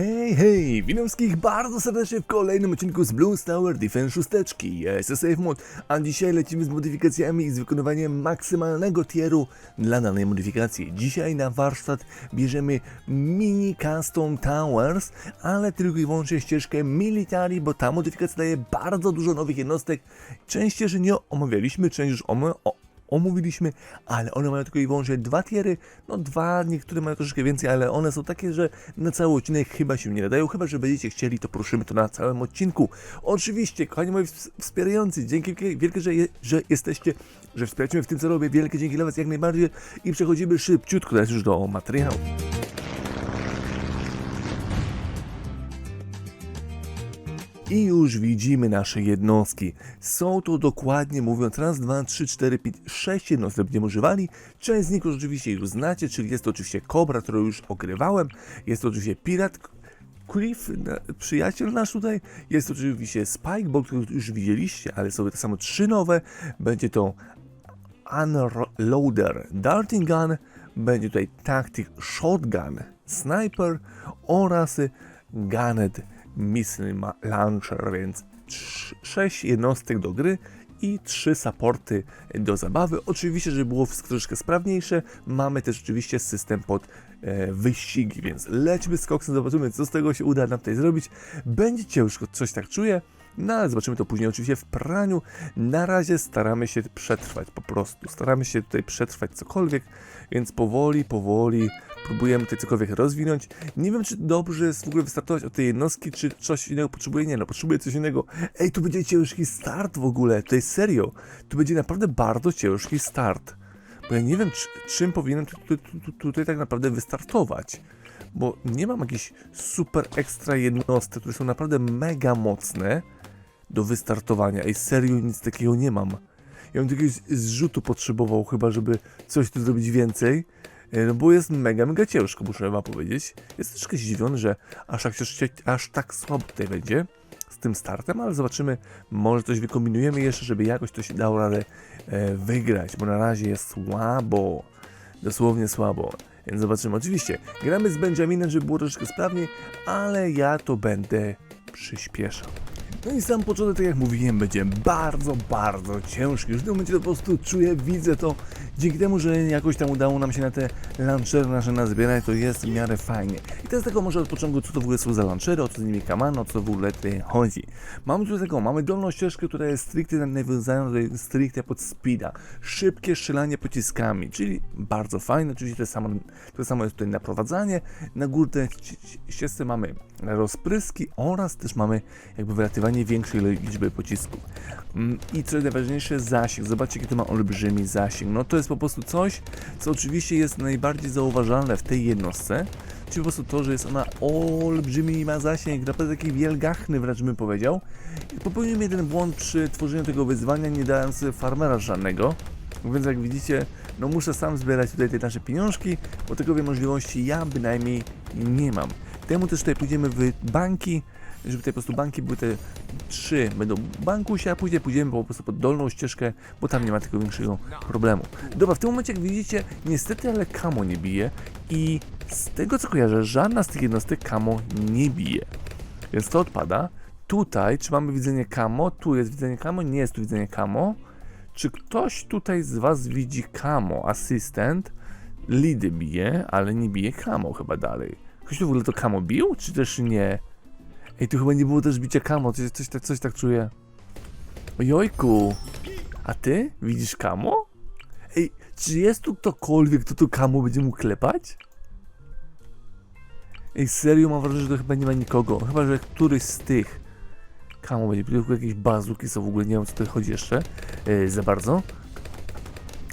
Hej, hej, witam wszystkich bardzo serdecznie w kolejnym odcinku z Blues Tower Defense 6. Ja jestem Safe Mod, a dzisiaj lecimy z modyfikacjami i z wykonywaniem maksymalnego tieru dla danej modyfikacji. Dzisiaj na warsztat bierzemy Mini Custom Towers, ale tylko i wyłącznie ścieżkę Military, bo ta modyfikacja daje bardzo dużo nowych jednostek. Część że nie omawialiśmy, część już om omówiliśmy, ale one mają tylko i wyłącznie dwa tiery, no dwa, niektóre mają troszeczkę więcej, ale one są takie, że na cały odcinek chyba się nie nadają, chyba, że będziecie chcieli, to prosimy to na całym odcinku. Oczywiście, kochani moi ws- wspierający, dzięki wielkie, wielkie że, je, że jesteście, że wspieracie mnie w tym, co robię, wielkie dzięki dla was jak najbardziej i przechodzimy szybciutko teraz już do materiału. I już widzimy nasze jednostki. Są to dokładnie mówiąc raz, dwa, trzy, cztery, pięć, sześć jednostek będziemy używali. Część z nich oczywiście już znacie, czyli jest to oczywiście Cobra, którą już ogrywałem. Jest to oczywiście Pirat, Cliff, przyjaciel nasz tutaj. Jest oczywiście Spike, bo który już widzieliście, ale są to samo trzy nowe. Będzie to Unloader Darting Gun, będzie tutaj Tactic Shotgun Sniper oraz Gunnet Missile Launcher, więc 6 jednostek do gry i 3 supporty do zabawy. Oczywiście, żeby było wszystko troszkę sprawniejsze, mamy też oczywiście system pod e, wyścigi, więc lećmy z koksem, zobaczymy co z tego się uda nam tutaj zrobić. Będzie ciężko, coś tak czuję, no ale zobaczymy to później oczywiście w praniu. Na razie staramy się przetrwać po prostu. Staramy się tutaj przetrwać cokolwiek, więc powoli, powoli próbujemy tutaj cokolwiek rozwinąć. Nie wiem, czy dobrze jest w ogóle wystartować od tej jednostki, czy coś innego potrzebuję. Nie no, potrzebuję coś innego. Ej, tu będzie ciężki start w ogóle. To jest serio. Tu będzie naprawdę bardzo ciężki start. Bo ja nie wiem, czy, czym powinienem tu, tu, tu, tu, tutaj tak naprawdę wystartować. Bo nie mam jakichś super ekstra jednostek, które są naprawdę mega mocne do wystartowania. I serio nic takiego nie mam. Ja bym jakiegoś zrzutu potrzebował chyba, żeby coś tu zrobić więcej. E, No bo jest mega, mega ciężko, muszę wam powiedzieć. Jest troszkę zdziwiony, że aż tak, aż tak słabo tutaj będzie z tym startem, ale zobaczymy, może coś wykombinujemy jeszcze, żeby jakoś to się dało radę e, wygrać, bo na razie jest słabo. Dosłownie słabo. Więc zobaczymy. Oczywiście, gramy z Benjaminem, żeby było troszeczkę sprawniej, ale ja to będę przyspieszał. No i sam początek, tak jak mówiłem, będzie bardzo, bardzo ciężki. Już w tym momencie to po prostu czuję, widzę to. Dzięki temu, że jakoś tam udało nam się na te launchery nasze nazbierać, to jest w miarę fajnie. I teraz tego może od początku, co to w ogóle są za launchery, o co z nimi kamano, co w ogóle tutaj chodzi. Mamy tu taką, mamy dolną ścieżkę, która jest stricte nawiązana tutaj stricte pod speeda. Szybkie strzelanie pociskami, czyli bardzo fajne. Oczywiście to samo, to samo jest tutaj naprowadzanie. Na ści- ścieżce mamy rozpryski oraz też mamy jakby wylatywanie większej liczby pocisków. Mm, I co najważniejsze, zasięg. Zobaczcie, jaki to ma olbrzymi zasięg. No to jest po prostu coś, co oczywiście jest najbardziej zauważalne w tej jednostce. Czyli po prostu to, że jest ona olbrzymi i ma zasięg, naprawdę taki wielgachny wręcz bym powiedział. I popełniłem jeden błąd przy tworzeniu tego wyzwania, nie dając farmera żadnego. Więc jak widzicie, no muszę sam zbierać tutaj te nasze pieniążki, bo takowej możliwości ja bynajmniej nie mam. Temu też tutaj pójdziemy w banki, żeby tutaj po prostu banki były te trzy będą bankusia, a później pójdziemy po prostu pod dolną ścieżkę, bo tam nie ma tego większego problemu. Dobra, w tym momencie jak widzicie, niestety ale kamo nie bije i z tego co kojarzę, żadna z tych jednostek kamo nie bije. Więc to odpada. Tutaj, czy mamy widzenie kamo? Tu jest widzenie kamo? Nie jest tu widzenie kamo. Czy ktoś tutaj z Was widzi kamo? Asystent. Lidy bije, ale nie bije kamo chyba dalej. Ktoś tu w ogóle to kamo bił, czy też nie? Ej, tu chyba nie było też bicia kamo, coś, coś, tak- coś tak czuję. Ojojku. A ty? Widzisz kamo? Ej, czy jest tu ktokolwiek, kto tu kamo będzie mógł klepać? Ej, serio mam wrażenie, że to chyba nie ma nikogo. Chyba, że któryś z tych kamo będzie. Tylko jakieś bazuki są w ogóle, nie wiem co tutaj chodzi jeszcze yy, za bardzo.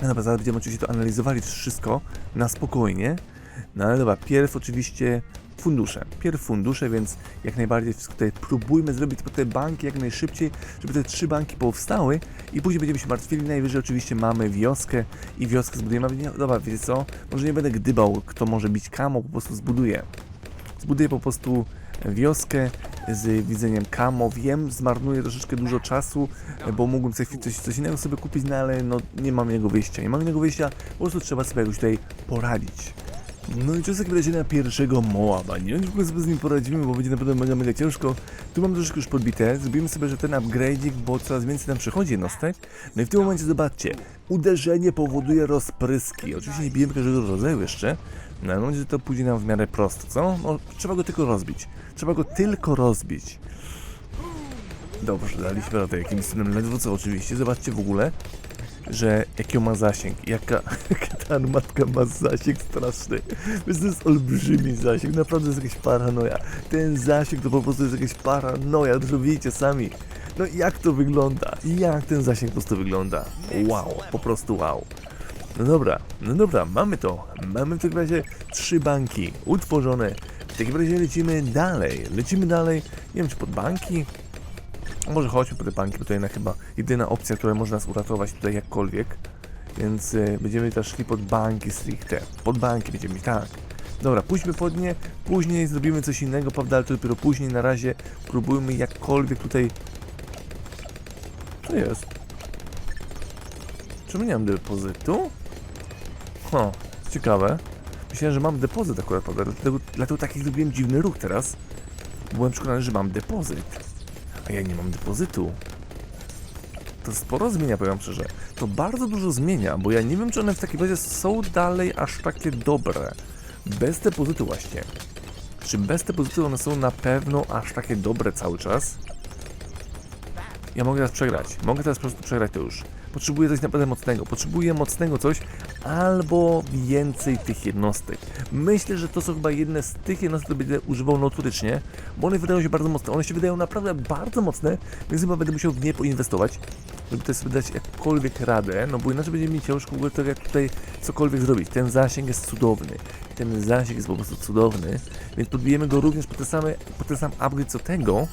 No dobra, zaraz będziemy oczywiście to analizowali wszystko na spokojnie. No ale dobra, pierw oczywiście fundusze. Pierw fundusze, więc jak najbardziej wszystko tutaj próbujmy zrobić te banki jak najszybciej, żeby te trzy banki powstały i później będziemy się martwili. Najwyżej oczywiście mamy wioskę i wioskę zbudujemy. Nie, dobra, wiecie co? Może nie będę gdybał, kto może być kamo, po prostu zbuduję. Zbuduję po prostu wioskę z widzeniem kamo. Wiem, zmarnuję troszeczkę dużo czasu, bo mógłbym sobie coś, coś innego sobie kupić, no ale no, nie mam innego wyjścia. Nie mam innego wyjścia, po prostu trzeba sobie jakoś tutaj poradzić. No i czas jak na pierwszego Moaba. Nie wiem, czy w sobie z nim poradzimy, bo będzie naprawdę mega, mega ciężko. Tu mam troszeczkę już podbite. Zrobimy sobie, że ten upgrade'ik, bo coraz więcej nam przychodzi jednostek. No i w tym momencie zobaczcie. Uderzenie powoduje rozpryski. Oczywiście nie bijemy każdego rodzaju jeszcze. No ale mam że to pójdzie nam w miarę prosto, co? No, trzeba go tylko rozbić. Trzeba go tylko rozbić. Dobrze, daliśmy radę jakimś synem ledwo co oczywiście. Zobaczcie w ogóle, że jaki on ma zasięg, jaka, ta armatka ma zasięg straszny. Więc to jest olbrzymi zasięg, naprawdę jest jakaś paranoja. Ten zasięg to po prostu jest jakaś paranoja, to widzicie sami. No jak to wygląda? Jak ten zasięg po prostu wygląda? Wow, po prostu wow. No dobra, no dobra, mamy to. Mamy w takim razie trzy banki utworzone. W takim razie lecimy dalej. Lecimy dalej, nie wiem czy pod banki, Może chodźmy po te banki, bo to jedna chyba jedyna opcja, która może nas uratować tutaj jakkolwiek. Więc y, będziemy też szli pod banki stricte. Pod banki będziemy, tak. Dobra, pójdźmy pod nie, później zrobimy coś innego, prawda, ale to dopiero później, na razie próbujmy jakkolwiek tutaj... Co jest? Czemu nie mam depozytu? Ho, ciekawe. Myślałem, że mam depozyt akurat, prawda, dlatego, dlatego taki zrobiłem dziwny ruch teraz. Byłem przekonany, że mam depozyt. A ja nie mam depozytu. To sporo zmienia, powiem szczerze. To bardzo dużo zmienia, bo ja nie wiem, czy one w takim razie są dalej aż takie dobre. Bez depozytu właśnie. Czy bez depozytu one są na pewno aż takie dobre cały czas? Ja mogę teraz przegrać. Mogę teraz po prostu przegrać to już. Potrzebuję coś naprawdę mocnego. Potrzebuję mocnego coś albo więcej tych jednostek. Myślę, że to są chyba jedne z tych jednostek, które będę używał notorycznie, bo one wydają się bardzo mocne. One się wydają naprawdę bardzo mocne, więc chyba będę musiał w nie poinwestować, żeby tutaj sobie dać jakkolwiek radę, no bo inaczej będzie mi ciężko w ogóle tak jak tutaj cokolwiek zrobić. Ten zasięg jest cudowny. Ten zasięg jest po prostu cudowny, więc podbijemy go również po, te same, po ten sam upgrade co tego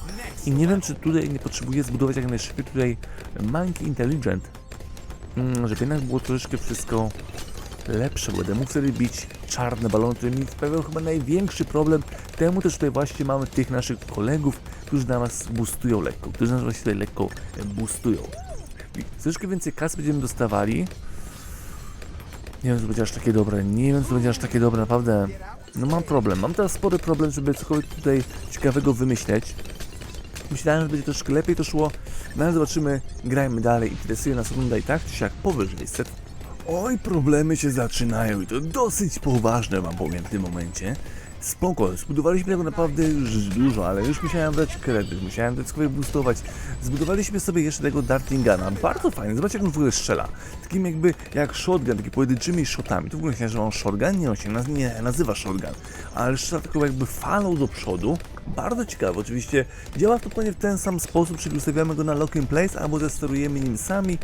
i nie wiem, czy tutaj nie potrzebuję zbudować jak najszybciej tutaj Monkey Intelligent, żeby jednak było troszeczkę wszystko lepsze, bo będę wtedy bić czarne balony, które mi sprawiają chyba największy problem. Temu też tutaj właśnie mamy tych naszych kolegów, którzy na nas boostują lekko, którzy nas właśnie tutaj lekko boostują. Troszeczkę więcej kas będziemy dostawali. Nie wiem, czy będzie aż takie dobre, nie wiem, czy będzie aż takie dobre, naprawdę. No mam problem, mam teraz spory problem, żeby cokolwiek tutaj ciekawego wymyśleć. Myślałem, że będzie troszkę lepiej to szło, no ale zobaczymy, grajmy dalej. Interesuje nas runda i tak czy siak powyżej set. Oj, problemy się zaczynają i to dosyć poważne wam powiem w tym momencie. Spoko, zbudowaliśmy tego naprawdę już dużo, ale już musiałem dać kredyt, musiałem sobie boostować. Zbudowaliśmy sobie jeszcze tego Dartingana, bardzo fajny, zobaczcie jak on w ogóle strzela. Takim jakby jak shotgun, taki pojedynczymi shotami. Tu w ogóle myślałem, że on shotgun, nie on się naz nie nazywa shotgun, ale strzela taką jakby falą do przodu. Bardzo ciekawe, oczywiście działa to w ten sam sposób, czyli ustawiamy go na lock in place albo zesterujemy nim sami.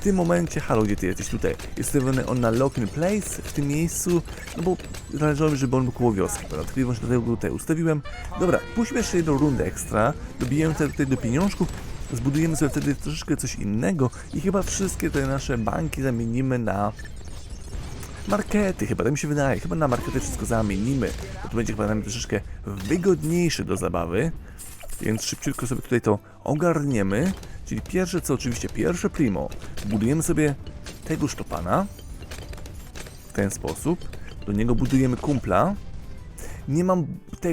Tym momencie, halo, gdzie ty jesteś tutaj? Jest ustawiony on na lock in place w tym miejscu, no bo zależało mi, żeby on był koło wioski, prawda? Tylko i wyłącznie dlatego go tutaj ustawiłem. Dobra, puśćmy jeszcze jedną rundę ekstra, dobijemy tutaj, tutaj do pieniążków, zbudujemy sobie wtedy troszeczkę coś innego i chyba wszystkie te nasze banki zamienimy na markety, chyba tak mi się wydaje, chyba na markety wszystko zamienimy, bo to będzie chyba nam troszeczkę wygodniejsze do zabawy, więc szybciutko sobie tutaj to ogarniemy, czyli pierwsze co oczywiście, pierwsze primo, budujemy sobie tego sztopana w ten sposób, do niego budujemy kumpla, nie mam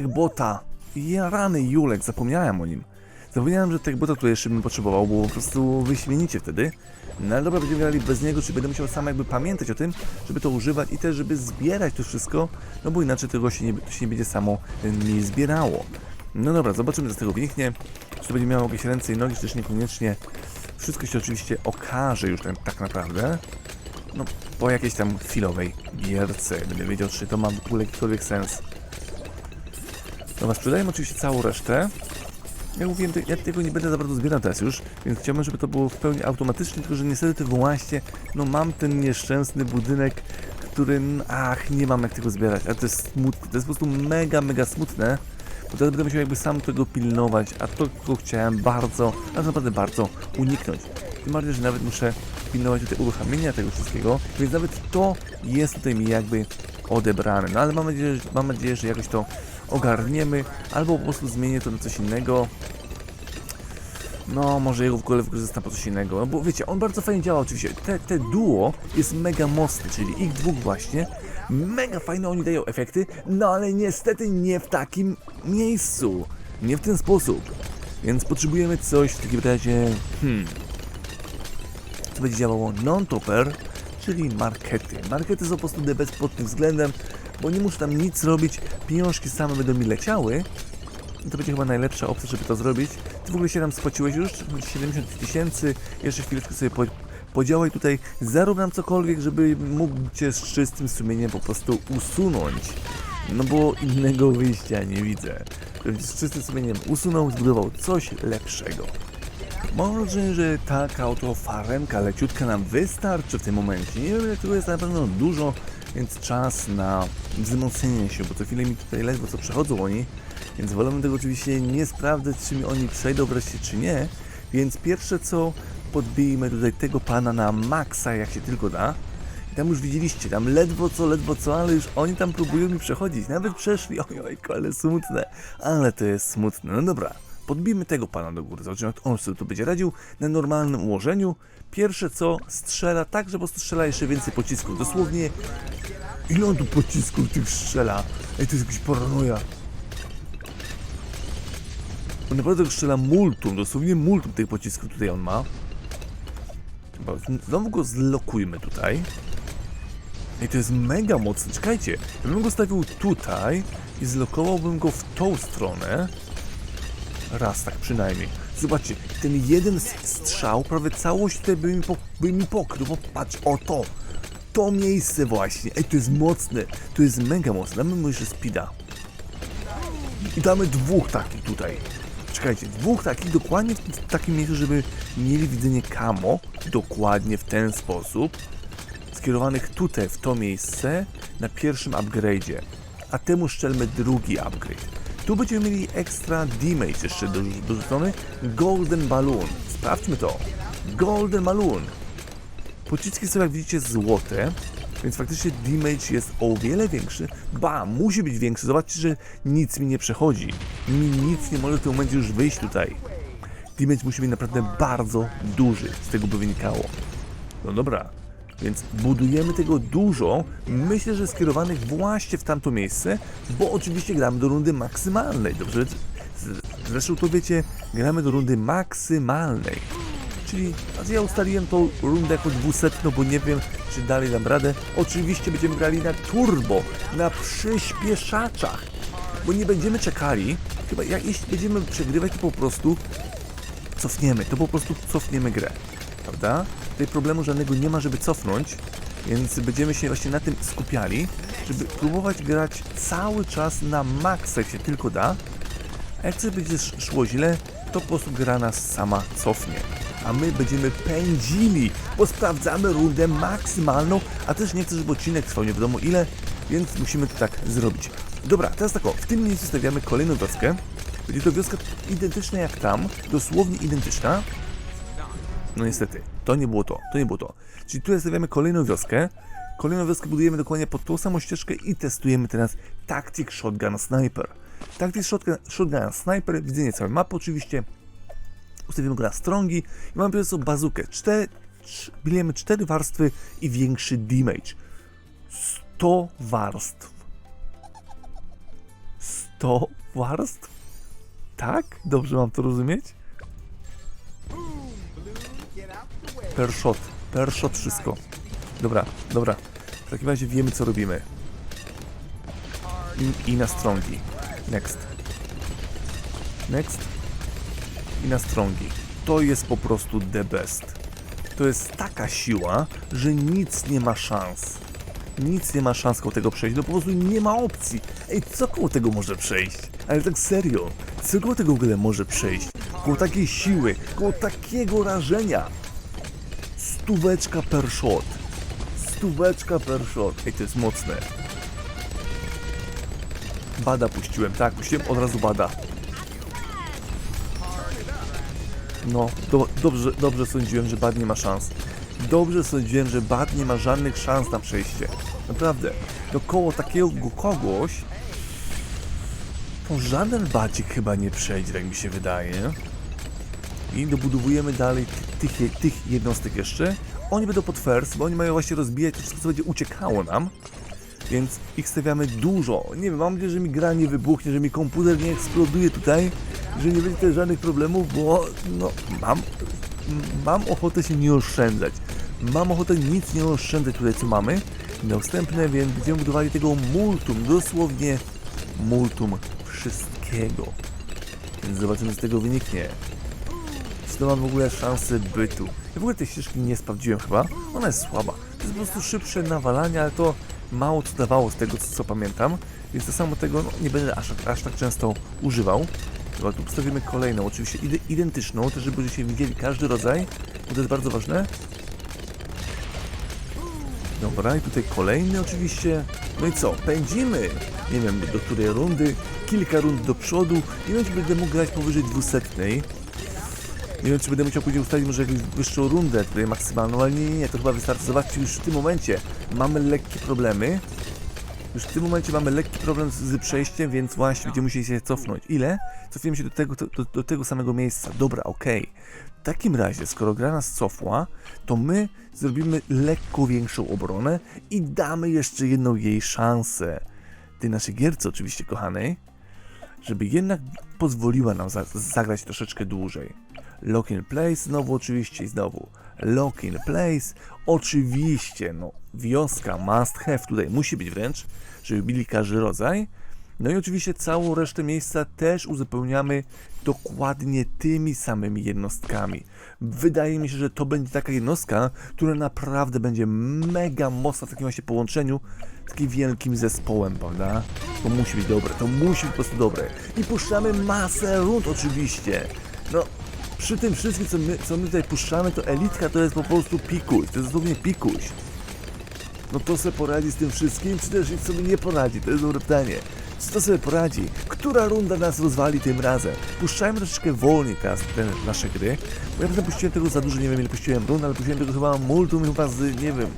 bota. Ja rany Julek, zapomniałem o nim. Zapomniałem, że bota tutaj jeszcze bym potrzebował, było po prostu wyśmienicie wtedy. No ale dobra, będziemy grali bez niego, czy będę musiał sam jakby pamiętać o tym, żeby to używać i też, żeby zbierać to wszystko, no bo inaczej tego się nie, to się nie będzie samo e, nie zbierało. No dobra, zobaczymy co z tego wyniknie. Czy to będzie miało jakieś ręce i nogi, czy też niekoniecznie. Wszystko się oczywiście okaże już tak, tak naprawdę. No, po jakiejś tam chwilowej gierce będę wiedział, czy to ma w ogóle jakikolwiek sens. Dobra, sprzedajemy oczywiście całą resztę. Jak mówiłem, ja tego nie będę za bardzo zbierał teraz już, więc chciałbym, żeby to było w pełni automatyczne, tylko że niestety właśnie, no mam ten nieszczęsny budynek, który, ach, nie mam jak tego zbierać, ale to jest smutne, to jest po prostu mega, mega smutne, bo teraz będę musiał jakby sam tego pilnować, a to tylko chciałem bardzo, ale naprawdę bardzo uniknąć. Tym bardziej, że nawet muszę pilnować tutaj uruchamienia tego wszystkiego, więc nawet to jest tutaj mi jakby odebrane. No ale mam nadzieję, że, mam nadzieję, że jakoś to ogarniemy, albo po prostu zmienię to na coś innego. No, może jego w ogóle wykorzystam po coś innego. No bo wiecie, on bardzo fajnie działa oczywiście. Te, te duo jest mega mocne, czyli ich dwóch właśnie Mega fajne oni dają efekty, no ale niestety nie w takim miejscu. Nie w ten sposób. Więc potrzebujemy coś w takim razie... Hmm... Co będzie działało non-topper, czyli markety. Markety są po prostu the best pod tym względem, bo nie muszę tam nic robić, pieniążki same będą mi leciały. To będzie chyba najlepsza opcja, żeby to zrobić. Ty w ogóle się tam spłaciłeś już? 70 tysięcy. Jeszcze chwileczkę sobie po, podziałaj tutaj. Zarób nam cokolwiek, żeby mógł cię z czystym sumieniem po prostu usunąć. No bo innego wyjścia nie widzę. Z czystym sumieniem usunął, zbudował coś lepszego. Może, że taka oto faremka leciutka nam wystarczy w tym momencie. Nie wiem, ile tego jest na pewno dużo, więc czas na wzmocnienie się, bo co chwilę mi tutaj ledwo co przechodzą oni, więc wolę tego oczywiście nie sprawdzać, czy mi oni przejdą wreszcie, czy nie. Więc pierwsze co, podbijmy tutaj tego pana na maksa, jak się tylko da. I tam już widzieliście, tam ledwo co, ledwo co, ale już oni tam próbują mi przechodzić. Nawet przeszli, oj, oj, ale smutne. Ale to jest smutne. No dobra, podbijmy tego pana do góry. Zobaczymy, jak on sobie tu będzie radził na normalnym ułożeniu. Pierwsze co, strzela tak, że po prostu strzela jeszcze więcej pocisków. Dosłownie, ile on tu pocisków tych strzela? Ej, to jest jakaś paranoja. On naprawdę strzela multum, dosłownie multum tych pocisków tutaj on ma. Znowu go zlokujmy tutaj. Ej, to jest mega mocny. Czekajcie, ja bym go stawił tutaj i zlokowałbym go w tą stronę. Raz tak przynajmniej. Zobaczcie, ten jeden strzał prawie całość tutaj by mi, po, by mi pokrył. Bo patrz, o to! To miejsce właśnie. Ej, to jest mocne. To jest mega mocne. Damy mu jeszcze speeda. I damy dwóch takich tutaj. Czekajcie, dwóch takich dokładnie w takim miejscu, żeby mieli widzenie kamo. Dokładnie w ten sposób. Skierowanych tutaj, w to miejsce, na pierwszym upgrade'zie. A temu szczelmy drugi upgrade. Tu będziemy mieli ekstra damage jeszcze do- dorzucony. Golden Balloon. Sprawdźmy to. Golden Balloon. Pociski są jak widzicie złote, więc faktycznie damage jest o wiele większy. Ba, musi być większy. Zobaczcie, że nic mi nie przechodzi. Mi nic nie może w tym momencie już wyjść tutaj. Damage musi być naprawdę bardzo duży, z tego by wynikało. No dobra, więc budujemy tego dużo. Myślę, że skierowanych właśnie w tamto miejsce, bo oczywiście gramy do rundy maksymalnej. Dobrze, zresztą to wiecie, gramy do rundy maksymalnej. Czyli ja ustaliłem tą rundę jako dwusetną, bo nie wiem, czy dalej dam radę. Oczywiście będziemy grali na turbo, na przyspieszaczach, bo nie będziemy czekali. Chyba jak jeśli będziemy przegrywać, to po prostu cofniemy, to po prostu cofniemy grę, prawda? Tutaj problemu żadnego nie ma, żeby cofnąć, więc będziemy się właśnie na tym skupiali, żeby próbować grać cały czas na maksa, jak się tylko da, a jak coś będzie sz- szło źle, to po prostu gra nas sama cofnie. A my będziemy pędzili, bo sprawdzamy rundę maksymalną, a też nie chcę, żeby odcinek trwał nie wiadomo ile, więc musimy to tak zrobić. Dobra, teraz tak o, w tym miejscu stawiamy kolejną wioskę. Będzie to wioska identyczna jak tam, dosłownie identyczna. No niestety, to nie było to, to nie było to. Czyli tutaj stawiamy kolejną wioskę. Kolejną wioskę budujemy dokładnie pod tą samą ścieżkę i testujemy teraz Tactic Shotgun Sniper. Tactic Shotgun, Shotgun Sniper, widzenie całej mapy oczywiście. Ustawimy go na strągi i mamy po prostu bazukę. Cztery, bijemy cztery warstwy i większy damage. 100 warstw. 100 warstw? Tak? Dobrze mam to rozumieć? Per shot, per shot wszystko. Dobra, dobra. W takim razie wiemy co robimy. I, i na strągi. Next. Next. I na strągi. To jest po prostu the best. To jest taka siła, że nic nie ma szans. Nic nie ma szans koło tego przejść, no po prostu nie ma opcji. Ej, co koło tego może przejść? Ale tak serio, co koło tego w ogóle może przejść? Koło takiej siły, koło takiego rażenia. Stóweczka per shot. Stóweczka per shot. Ej, to jest mocne. Bada puściłem, tak, puściłem od razu bada. No, do, dobrze, dobrze sądziłem, że Bad nie ma szans. Dobrze sądziłem, że Bad nie ma żadnych szans na przejście. Naprawdę. Do koło takiego kogoś to żaden Badzik chyba nie przejdzie, jak mi się wydaje. I dobudowujemy dalej ty- tych, tych jednostek jeszcze. Oni będą pod first, bo oni mają właśnie rozbijać to wszystko, co będzie uciekało nam. Więc ich stawiamy dużo. Nie wiem, mam nadzieję, że mi gra nie wybuchnie, że mi komputer nie eksploduje tutaj, że nie będzie też żadnych problemów, bo no mam, mam ochotę się nie oszczędzać. Mam ochotę nic nie oszczędzać tutaj, co mamy. Następne, więc będziemy budowali tego multum, dosłownie multum wszystkiego. Więc zobaczymy, co z tego wyniknie. Czy to ma w ogóle szansę bytu? Ja w ogóle tej ścieżki nie sprawdziłem chyba. Ona jest słaba. To jest po prostu szybsze nawalanie, ale to mało co dawało z tego, co, co pamiętam. Więc to samo tego no, nie będę aż, aż tak często używał. Dobra, tu postawimy kolejną, oczywiście ide identyczną, też żebyście widzieli każdy rodzaj, bo to jest bardzo ważne. Dobra, i tutaj kolejny oczywiście. No i co? Pędzimy! Nie wiem do której rundy, kilka rund do przodu. Nie wiem, czy będę mógł grać powyżej 200. Nie wiem, czy będę musiał później ustalić może jakąś wyższą rundę, tutaj maksymalną, ale nie, nie, nie, to chyba wystarczy. Zobaczcie, już w tym momencie mamy lekkie problemy. Już w tym momencie mamy lekki problem z, z przejściem, więc właśnie będziemy musieli się cofnąć. Ile? Cofniemy się do tego, do, do tego samego miejsca. Dobra, okej. W takim razie, skoro gra nas cofła, to my zrobimy lekko większą obronę i damy jeszcze jedną jej szansę. Tej naszej gierce oczywiście, kochanej, żeby jednak pozwoliła nam za zagrać troszeczkę dłużej. Lock in place, znowu oczywiście i znowu. Lock in place, oczywiście, no wioska must have tutaj musi być wręcz, żeby bili każdy rodzaj. No i oczywiście całą resztę miejsca też uzupełniamy dokładnie tymi samymi jednostkami. Wydaje mi się, że to będzie taka jednostka, która naprawdę będzie mega mocna w takim właśnie połączeniu z takim wielkim zespołem, prawda? To musi być dobre, to musi być po prostu dobre. I puszczamy masę rund oczywiście. No, przy tym wszystkim, co my, co my tutaj puszczamy, to elitka to jest po prostu pikuś, to jest dosłownie pikuś. No to sobie poradzi z tym wszystkim, czy też sobie nie poradzi? To jest dobre pytanie. Czy to sobie poradzi? Która runda nas rozwali tym razem? Puszczajmy troszeczkę wolniej teraz te nasze gry, bo ja pewnie puściłem tego za dużo, nie wiem ile puściłem rund, ale puściłem tego chyba multum chyba z, nie wiem,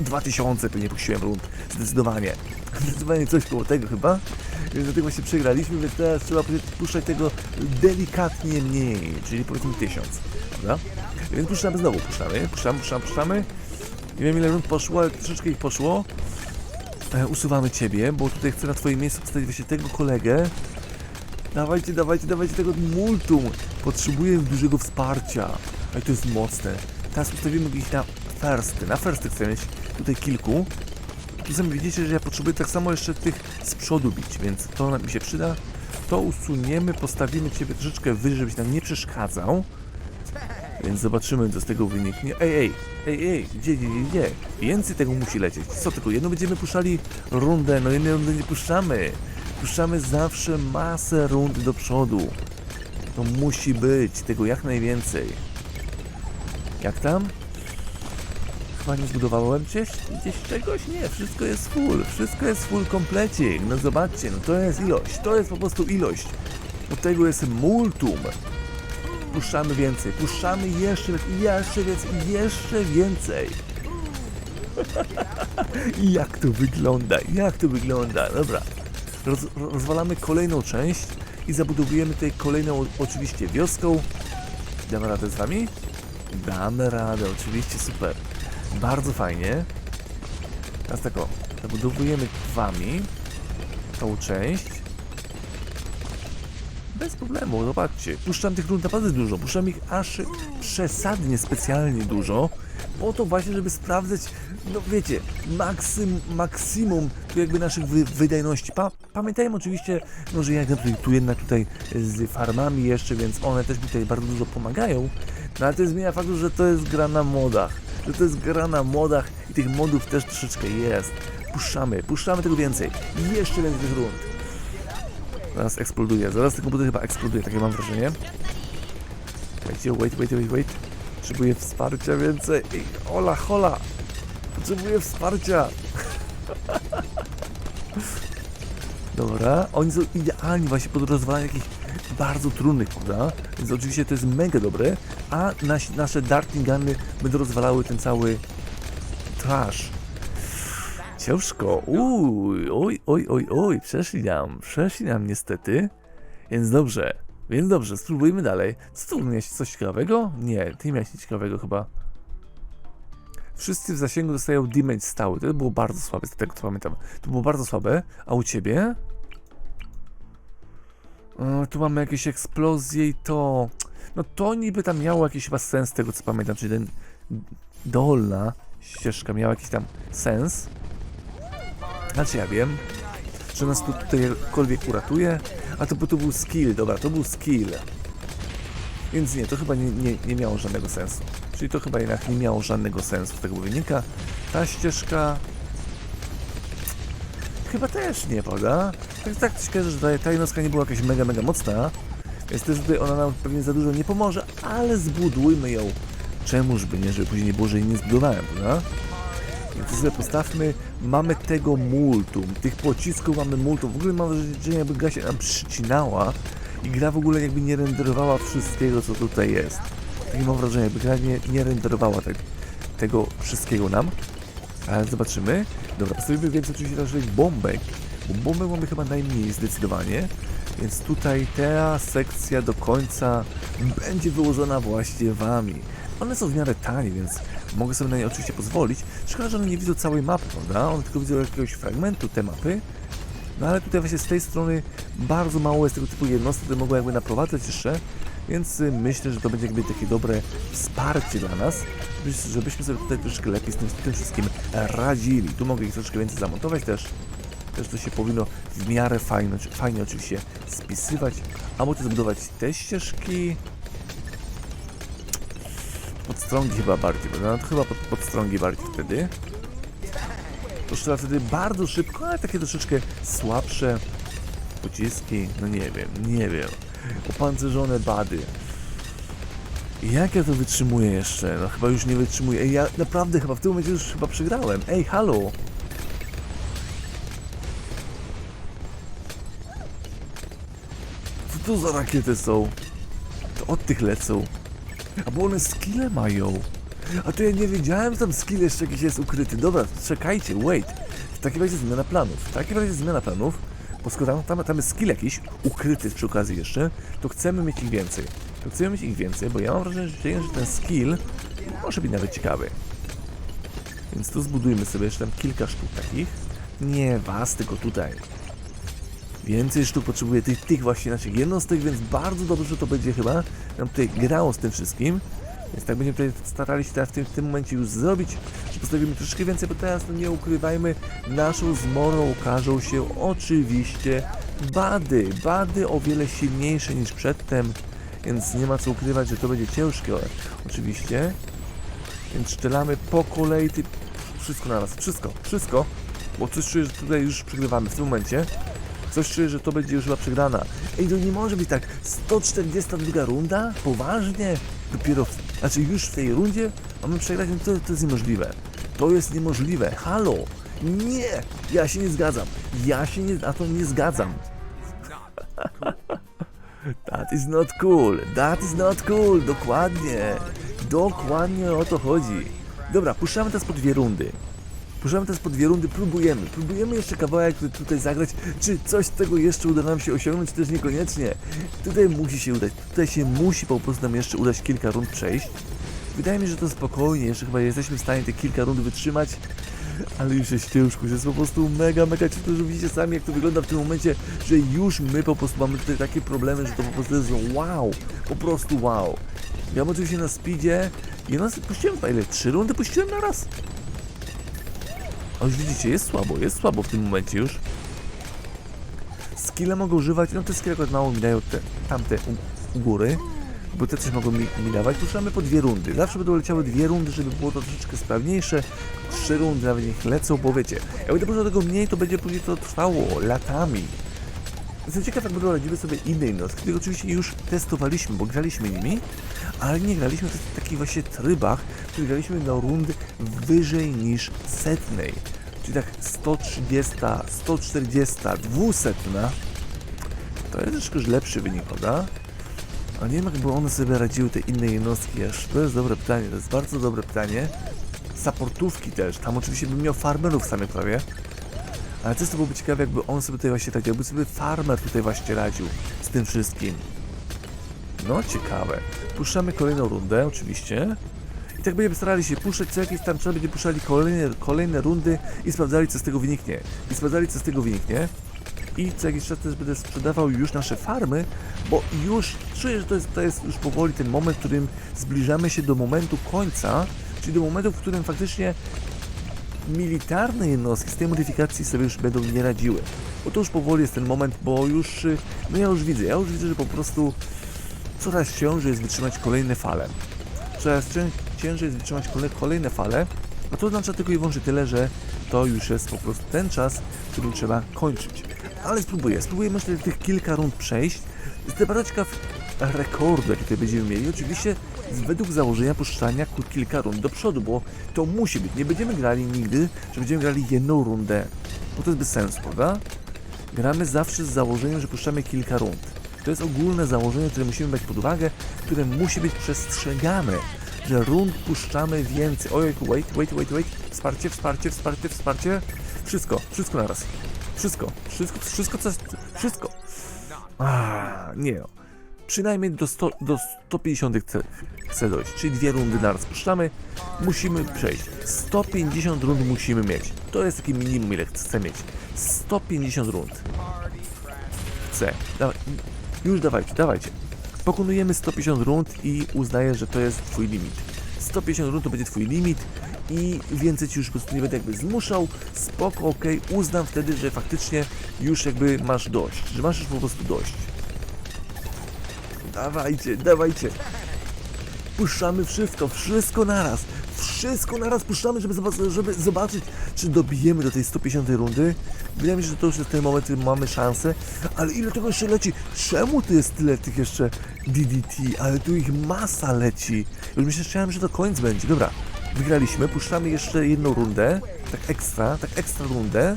2000 pewnie puściłem rund, zdecydowanie. Zdecydowanie coś koło tego chyba, więc dlatego właśnie przegraliśmy, więc teraz trzeba puszczać tego delikatnie mniej, czyli powiedzmy 1000, prawda? Więc puszczamy znowu, puszczamy, puszczamy, puszczamy, puszczamy. Nie wiem ile rund poszło, ale troszeczkę ich poszło. E, usuwamy ciebie, bo tutaj chcę na twoje miejsce postawić właśnie tego kolegę. Dawajcie, dawajcie, dawajcie tego multum. Potrzebuję dużego wsparcia. Ale to jest mocne. Teraz ustawimy ich na firsty. Na firsty chcę mieć tutaj kilku. Tu sami widzicie, że ja potrzebuję tak samo jeszcze tych z przodu bić, więc to nam się przyda. To usuniemy, postawimy ciebie troszeczkę wyżej, żebyś nam nie przeszkadzał. Więc zobaczymy, co z tego wyniknie. Ej, ej, ej, ej, gdzie, gdzie, gdzie? Więcej tego musi lecieć. Co tylko jedno będziemy puszczali rundę, no jednej rundy nie puszczamy. Puszczamy zawsze masę rund do przodu. To musi być tego jak najwięcej. Jak tam? Chyba nie zbudowałem gdzieś, gdzieś czegoś? Nie, wszystko jest full, wszystko jest full komplecik. No zobaczcie, no to jest ilość, to jest po prostu ilość. Do tego jest multum puszczamy więcej, puszczamy jeszcze jeszcze więcej, jeszcze więcej. Jak to wygląda, jak to wygląda, dobra. Roz, rozwalamy kolejną część i zabudowujemy tutaj kolejną oczywiście wioską. Damy radę z wami? Damy radę, oczywiście, super. Bardzo fajnie. Teraz tak o, zabudowujemy wami tą część. Bez problemu, zobaczcie. Puszczam tych rund naprawdę dużo. Puszczam ich aż przesadnie specjalnie dużo. Po to właśnie, żeby sprawdzać, no wiecie, maksym, maksimum tu jakby naszych wy, wydajności. Pa, pamiętajmy oczywiście, no, że ja tu jednak tutaj z farmami jeszcze, więc one też mi tutaj bardzo dużo pomagają. No ale to zmienia faktu, że to jest gra na modach. Że to jest gra na modach i tych modów też troszeczkę jest. Puszczamy, puszczamy tego więcej. Jeszcze więcej tych rund. Zaraz eksploduje, zaraz ten komputer chyba eksploduje, takie mam wrażenie. Wait, wait, wait, wait, wait. Potrzebuję wsparcia więcej. Ej, hola, hola. Potrzebuję wsparcia. Dobra, oni są idealni właśnie pod rozwalanie takich bardzo trudnych, prawda? Więc oczywiście to jest mega dobre, a nasze darting guny będą rozwalały ten cały trash. Ciężko. Uuu, oj, oj, oj, oj, przeszli nam, przeszli nam niestety. Więc dobrze, więc dobrze, spróbujmy dalej. Co tu miałeś coś ciekawego? Nie, ty miałeś nic ciekawego chyba. Wszyscy w zasięgu dostają damage stały. To było bardzo słabe, z tego co pamiętam. To było bardzo słabe. A u ciebie? Tu mamy jakieś eksplozje i to... No to niby tam miało jakiś chyba sens z tego co pamiętam, czyli ten dolna ścieżka miała jakiś tam sens. Znaczy ja wiem, że nas tu tutaj jakkolwiek uratuje, a to, bo to był skill, dobra, to był skill. Więc nie, to chyba nie, nie, nie miało żadnego sensu. Czyli to chyba jednak nie miało żadnego sensu z tego wynika. Ta ścieżka... Chyba też nie, prawda? Tak, tak się kojarzy, że ta, ta jednostka nie była jakaś mega, mega mocna. Więc też tutaj ona nam pewnie za dużo nie pomoże, ale zbudujmy ją. Czemuż by nie, żeby później nie było, że jej nie zbudowałem, prawda? Więc sobie postawmy, mamy tego multum, tych pocisków mamy multum. W ogóle mam wrażenie, jakby gra się nam przycinała i gra w ogóle jakby nie renderowała wszystkiego, co tutaj jest. Takie mam wrażenie, jakby gra nie, nie renderowała tak, tego wszystkiego nam. Ale zobaczymy. Dobra, postawimy więcej oczywiście raczej bombek, bo bombek mamy chyba najmniej zdecydowanie. Więc tutaj ta sekcja do końca będzie wyłożona właśnie wami. One są w miarę tanie, więc mogę sobie na nie oczywiście pozwolić. Szkoda, że one nie widzą całej mapy, prawda? One tylko widzą jakiegoś fragmentu tej mapy. No ale tutaj właśnie z tej strony bardzo mało jest tego typu jednostek, które mogą jakby naprowadzać jeszcze. Więc y, myślę, że to będzie jakby takie dobre wsparcie dla nas, żebyś- żebyśmy sobie tutaj troszeczkę lepiej z tym, tym wszystkim radzili. Tu mogę ich troszeczkę więcej zamontować też. Też to się powinno w miarę fajnie, fajnie oczywiście spisywać. Albo to zbudować te ścieżki. Podstrągi chyba bardziej, bo no chyba pod, podstrągi bardziej wtedy. To trzeba wtedy bardzo szybko, ale takie troszeczkę słabsze pociski. No nie wiem, nie wiem. Opancerzone bady. Jak ja to wytrzymuję jeszcze? No chyba już nie wytrzymuję. Ej, ja naprawdę chyba w tym momencie już chyba przegrałem. Ej, halo! Co to za rakiety są? To od tych lecą. A bo one skille mają. A to ja nie wiedziałem, że tam skill jeszcze jakiś jest ukryty. Dobra, czekajcie, wait. W takim razie zmiana planów. W takim razie zmiana planów. Bo tam, tam, tam jest skill jakiś ukryty przy okazji jeszcze, to chcemy mieć ich więcej. To chcemy mieć ich więcej, bo ja mam wrażenie, że ten skill może być nawet ciekawy. Więc tu zbudujmy sobie jeszcze tam kilka sztuk takich. Nie was, tylko tutaj. Więcej sztuk potrzebuję tych, tych właśnie naszych jednostek, więc bardzo dobrze, to będzie chyba nam tutaj grało z tym wszystkim. Więc tak będziemy tutaj starali się teraz w tym, w tym momencie już zrobić, że postawimy troszeczkę więcej, bo teraz no nie ukrywajmy, naszą zmorą okażą się oczywiście bady. Bady o wiele silniejsze niż przedtem, więc nie ma co ukrywać, że to będzie ciężkie oczywiście. Więc strzelamy po kolei, ty... wszystko na raz, wszystko, wszystko, bo coś czuję, że tutaj już przegrywamy w tym momencie. Coś czuję, że to będzie już chyba przegrana. Ej, to nie może być tak. 142 runda? Poważnie? Dopiero, w, znaczy już w tej rundzie mamy przegrać? No to, to jest niemożliwe. To jest niemożliwe. Halo! Nie! Ja się nie zgadzam. Ja się nie, na to nie zgadzam. That is not cool. That is not cool. Dokładnie. Dokładnie o to chodzi. Dobra, puszczamy teraz po dwie rundy. Puszczamy teraz po dwie rundy, próbujemy. Próbujemy jeszcze kawałek tutaj zagrać. Czy coś z tego jeszcze uda nam się osiągnąć, czy też niekoniecznie. Tutaj musi się udać. Tutaj się musi po prostu nam jeszcze udać kilka rund przejść. Wydaje mi się, że to spokojnie. Jeszcze chyba jesteśmy w stanie te kilka rund wytrzymać. Ale już jest ciężko, już jest po prostu mega, mega ciężko, że widzicie sami jak to wygląda w tym momencie, że już my po prostu mamy tutaj takie problemy, że to po prostu jest wow, po prostu wow. Ja oczywiście na speedzie i no puściłem ile? Trzy rundy puściłem na raz. A już widzicie, jest słabo, jest słabo w tym momencie już. Skille mogę używać, no te skille akurat mało mi dają te, tamte u, u góry, bo te coś mogą mi, mi dawać. Puszczamy po dwie rundy. Zawsze będą leciały dwie rundy, żeby było to troszeczkę sprawniejsze. Trzy rundy nawet niech lecą, bo wiecie, jak będę puszczał tego mniej, to będzie później to trwało latami. Jestem ciekaw, jak będą radziły sobie inne jednostki, których oczywiście już testowaliśmy, bo graliśmy nimi, ale nie graliśmy w takich właśnie trybach, których graliśmy na rundy wyżej niż setnej. Czyli tak 130, 140, 200. To jest troszkę już lepszy wynik, prawda? A nie wiem, jakby one sobie radziły, te inne jednostki, aż to jest dobre pytanie, to jest bardzo dobre pytanie. Supportówki też, tam oczywiście bym miał farmerów samych prawie. Ale też to byłoby ciekawe, jakby on sobie tutaj właśnie tak, jakby sobie farmer tutaj właśnie radził z tym wszystkim. No, ciekawe. Puszczamy kolejną rundę, oczywiście. I tak będziemy starali się puszczać co jakiś tam czas, będziemy puszczali kolejne, kolejne rundy i sprawdzali co z tego wyniknie. I sprawdzali co z tego wyniknie. I co jakiś czas też będę sprzedawał już nasze farmy, bo już czuję, że to jest, to jest już powoli ten moment, w którym zbliżamy się do momentu końca, czyli do momentu, w którym faktycznie militarne jednostki z tej modyfikacji sobie już będą nie radziły. Bo to już powoli jest ten moment, bo już, y, no ja już widzę, ja już widzę, że po prostu coraz ciężej jest wytrzymać kolejne fale. Coraz cię- ciężej jest wytrzymać kole- kolejne fale, a to oznacza tylko i wyłącznie tyle, że to już jest po prostu ten czas, w którym trzeba kończyć. Ale spróbuję, spróbuję myślę tych kilka rund przejść. Jestem jaki tutaj będziemy mieli. Oczywiście według założenia puszczania kilka rund do przodu, bo to musi być. Nie będziemy grali nigdy, że będziemy grali jedną rundę, bo to jest bez sensu, prawda? Gramy zawsze z założeniem, że puszczamy kilka rund. To jest ogólne założenie, które musimy brać pod uwagę, które musi być przestrzegane, że rund puszczamy więcej. Ojejku, wait, wait, wait, wait. Wsparcie, wsparcie, wsparcie, wsparcie. Wszystko, wszystko naraz. Wszystko, wszystko, wszystko, co, wszystko. A, nie no. Przynajmniej do, 100, do 150 chcę, dojść, czyli dwie rundy naraz puszczamy. Musimy przejść. 150 rund musimy mieć. To jest taki minimum, ile chcę mieć. 150 rund. Chcę. Dawaj. Już dawajcie, dawajcie. Pokonujemy 150 rund i uznaję, że to jest twój limit. 150 rund to będzie twój limit i więcej ci już po prostu nie będę jakby zmuszał. Spoko, okej, uznam wtedy, że faktycznie już jakby masz dość, że masz już po prostu dość. Dawajcie, dawajcie. Puszczamy wszystko, wszystko naraz. Wszystko naraz puszczamy, żeby, żeby zobaczyć, czy dobijemy do tej 150 rundy. Wydaje mi się, że to już jest ten moment, którym mamy szansę. Ale ile tego jeszcze leci? Czemu tu jest tyle tych jeszcze DDT? Ale tu ich masa leci. Już myślałem, że to koniec będzie. Dobra, wygraliśmy. Puszczamy jeszcze jedną rundę. Tak ekstra, tak ekstra rundę.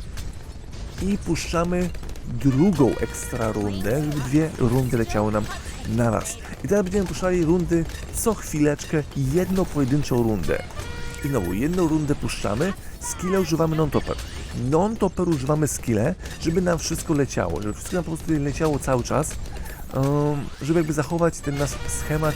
I puszczamy drugą ekstra rundę, żeby dwie rundy leciały nam naraz. I teraz będziemy puszczali rundy co chwileczkę, jedną pojedynczą rundę. I znowu, jedną rundę puszczamy, skille używamy non-topper. Non-topper używamy skille, żeby nam wszystko leciało, żeby wszystko nam po prostu leciało cały czas, um, żeby jakby zachować ten nasz schemat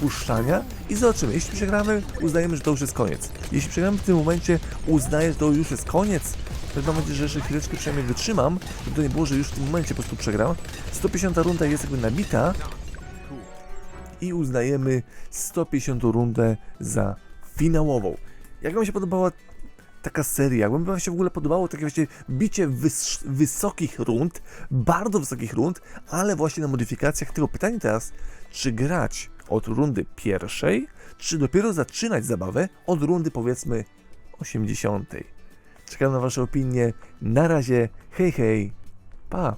puszczania i zobaczymy, jeśli przegramy, uznajemy, że to już jest koniec. Jeśli przegramy w tym momencie, uznaję, że to już jest koniec, to mam nadzieję, że jeszcze chwileczkę przynajmniej wytrzymam, żeby to nie było, że już w tym momencie po prostu przegram. 150 runda jest jakby nabita i uznajemy 150 rundę za finałową. Jak Wam się podobała taka seria, jakby Wam się w ogóle podobało takie właśnie bicie wys wysokich rund, bardzo wysokich rund, ale właśnie na modyfikacjach, tylko pytanie teraz, czy grać od rundy pierwszej, czy dopiero zaczynać zabawę od rundy powiedzmy 80. Czekam na Wasze opinie. Na razie, hej hej, pa!